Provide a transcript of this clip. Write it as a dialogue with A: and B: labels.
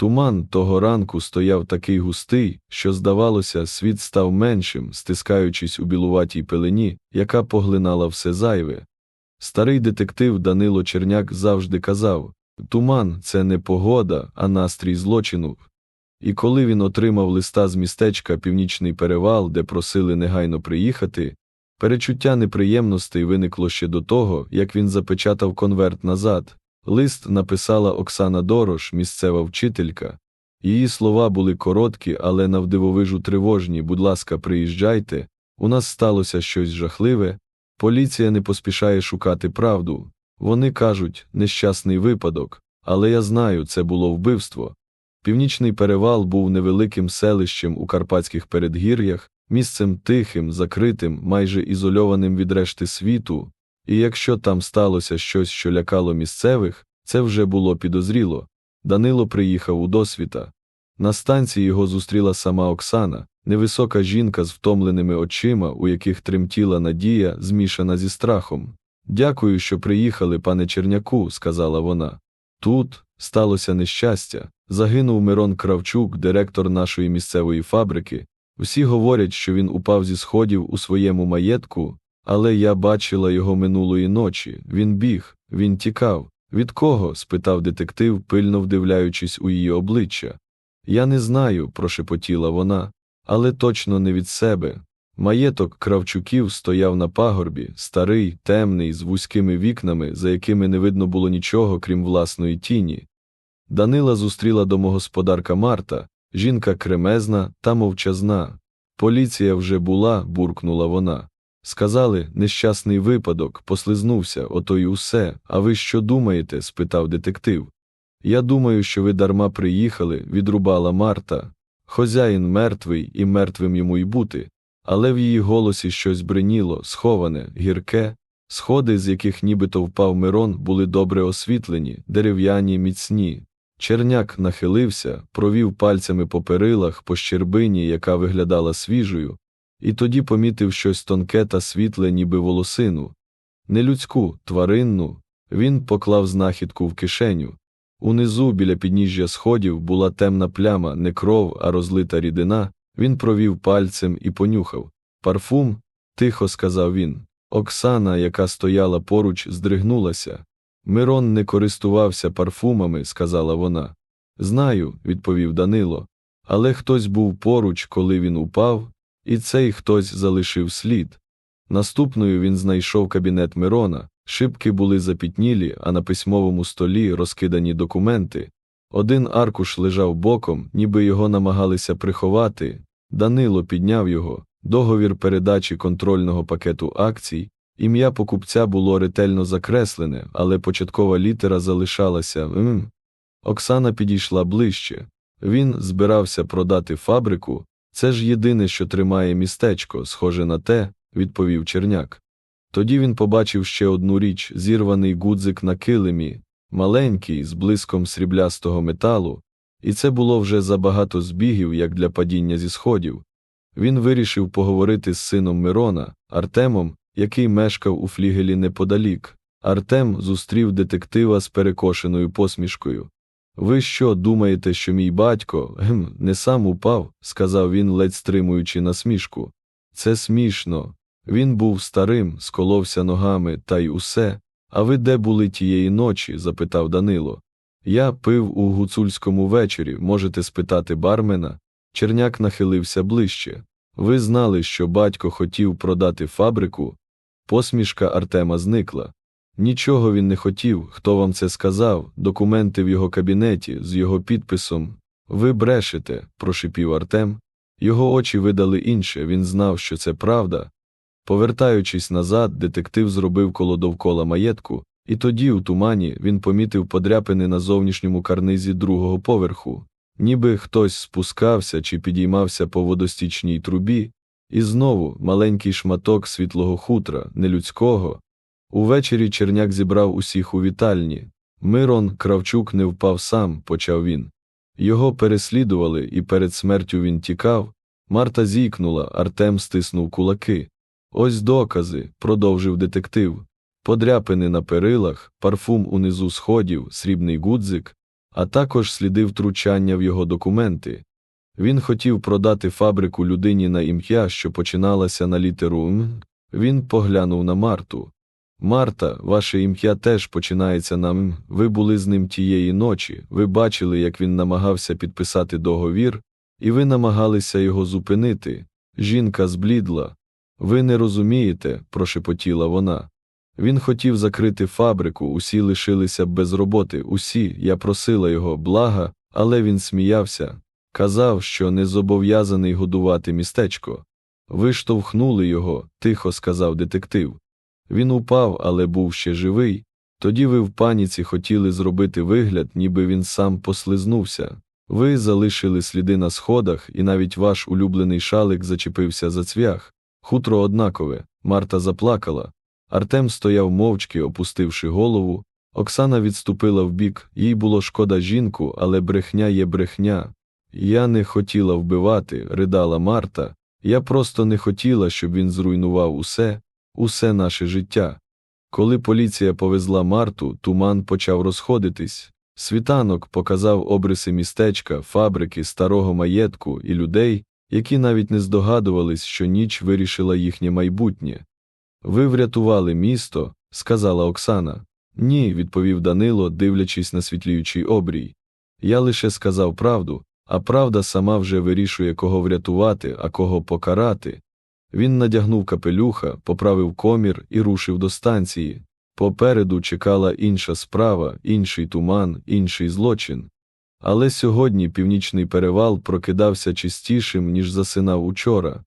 A: Туман того ранку стояв такий густий, що, здавалося, світ став меншим, стискаючись у білуватій пелені, яка поглинала все зайве. Старий детектив Данило Черняк завжди казав Туман це не погода, а настрій злочину. І коли він отримав листа з містечка Північний перевал, де просили негайно приїхати, перечуття неприємностей виникло ще до того, як він запечатав конверт назад. Лист написала Оксана Дорош, місцева вчителька. Її слова були короткі, але навдивовижу тривожні. Будь ласка, приїжджайте. У нас сталося щось жахливе. Поліція не поспішає шукати правду. Вони кажуть, нещасний випадок, але я знаю, це було вбивство. Північний перевал був невеликим селищем у Карпатських передгір'ях, місцем тихим, закритим, майже ізольованим від решти світу, і якщо там сталося щось, що лякало місцевих, це вже було підозріло. Данило приїхав у досвіта. На станції його зустріла сама Оксана, невисока жінка з втомленими очима, у яких тремтіла надія, змішана зі страхом. Дякую, що приїхали, пане Черняку, сказала вона. Тут сталося нещастя. Загинув Мирон Кравчук, директор нашої місцевої фабрики. Всі говорять, що він упав зі сходів у своєму маєтку, але я бачила його минулої ночі. Він біг, він тікав. Від кого? спитав детектив, пильно вдивляючись у її обличчя. Я не знаю, прошепотіла вона, але точно не від себе. Маєток Кравчуків стояв на пагорбі, старий, темний, з вузькими вікнами, за якими не видно було нічого, крім власної тіні. Данила зустріла домогосподарка Марта, жінка кремезна та мовчазна. Поліція вже була, буркнула вона. Сказали, нещасний випадок, послизнувся, ото й усе. А ви що думаєте? спитав детектив. Я думаю, що ви дарма приїхали, відрубала Марта. Хозяїн мертвий і мертвим йому й бути. Але в її голосі щось бриніло, сховане, гірке. Сходи, з яких нібито впав Мирон, були добре освітлені, дерев'яні, міцні. Черняк нахилився, провів пальцями по перилах, по щербині, яка виглядала свіжою, і тоді помітив щось тонке та світле, ніби волосину. Не людську, тваринну. Він поклав знахідку в кишеню. Унизу, біля підніжжя сходів, була темна пляма, не кров, а розлита рідина. Він провів пальцем і понюхав. Парфум, тихо сказав він. Оксана, яка стояла поруч, здригнулася. Мирон не користувався парфумами, сказала вона. Знаю, відповів Данило. Але хтось був поруч, коли він упав, і цей хтось залишив слід. Наступною він знайшов кабінет Мирона, шибки були запітнілі, а на письмовому столі розкидані документи. Один аркуш лежав боком, ніби його намагалися приховати. Данило підняв його, договір передачі контрольного пакету акцій. Ім'я покупця було ретельно закреслене, але початкова літера залишалася «м». Оксана підійшла ближче. Він збирався продати фабрику. Це ж єдине, що тримає містечко, схоже на те, відповів Черняк. Тоді він побачив ще одну річ зірваний гудзик на килимі, маленький, з блиском сріблястого металу, і це було вже забагато збігів, як для падіння зі сходів. Він вирішив поговорити з сином Мирона, Артемом, який мешкав у флігелі неподалік. Артем зустрів детектива з перекошеною посмішкою. Ви що думаєте, що мій батько не сам упав, сказав він, ледь стримуючи насмішку. Це смішно. Він був старим, сколовся ногами, та й усе. А ви де були тієї ночі? запитав Данило. Я пив у гуцульському вечорі, можете спитати бармена. Черняк нахилився ближче. Ви знали, що батько хотів продати фабрику? Посмішка Артема зникла. Нічого він не хотів, хто вам це сказав, документи в його кабінеті з його підписом. Ви брешете, прошипів Артем. Його очі видали інше, він знав, що це правда. Повертаючись назад, детектив зробив коло довкола маєтку, і тоді, у тумані, він помітив подряпини на зовнішньому карнизі другого поверху, ніби хтось спускався чи підіймався по водостічній трубі, і знову маленький шматок світлого хутра, нелюдського. Увечері Черняк зібрав усіх у вітальні. Мирон Кравчук не впав сам, почав він. Його переслідували, і перед смертю він тікав. Марта зійкнула, Артем стиснув кулаки. Ось докази, продовжив детектив. Подряпини на перилах, парфум унизу сходів, срібний гудзик. а також сліди втручання в його документи. Він хотів продати фабрику людині на ім'я, що починалася на літеру М. Він поглянув на Марту. Марта, ваше ім'я теж починається на М. Ви були з ним тієї ночі, ви бачили, як він намагався підписати договір, і ви намагалися його зупинити. Жінка зблідла. Ви не розумієте, прошепотіла вона. Він хотів закрити фабрику, усі лишилися б без роботи, усі, я просила його блага, але він сміявся. Казав, що не зобов'язаний годувати містечко. Ви штовхнули його, тихо сказав детектив. Він упав, але був ще живий. Тоді ви в паніці хотіли зробити вигляд, ніби він сам послизнувся. Ви залишили сліди на сходах, і навіть ваш улюблений шалик зачепився за цвях. Хутро однакове. Марта заплакала. Артем стояв мовчки, опустивши голову. Оксана відступила вбік, їй було шкода жінку, але брехня є брехня. Я не хотіла вбивати, ридала Марта. Я просто не хотіла, щоб він зруйнував усе, усе наше життя. Коли поліція повезла Марту, туман почав розходитись. Світанок показав обриси містечка, фабрики, старого маєтку і людей, які навіть не здогадувались, що ніч вирішила їхнє майбутнє. Ви врятували місто, сказала Оксана. Ні, відповів Данило, дивлячись на світліючий обрій. Я лише сказав правду, а правда сама вже вирішує, кого врятувати, а кого покарати. Він надягнув капелюха, поправив комір і рушив до станції. Попереду чекала інша справа, інший туман, інший злочин. Але сьогодні північний перевал прокидався чистішим, ніж засинав учора.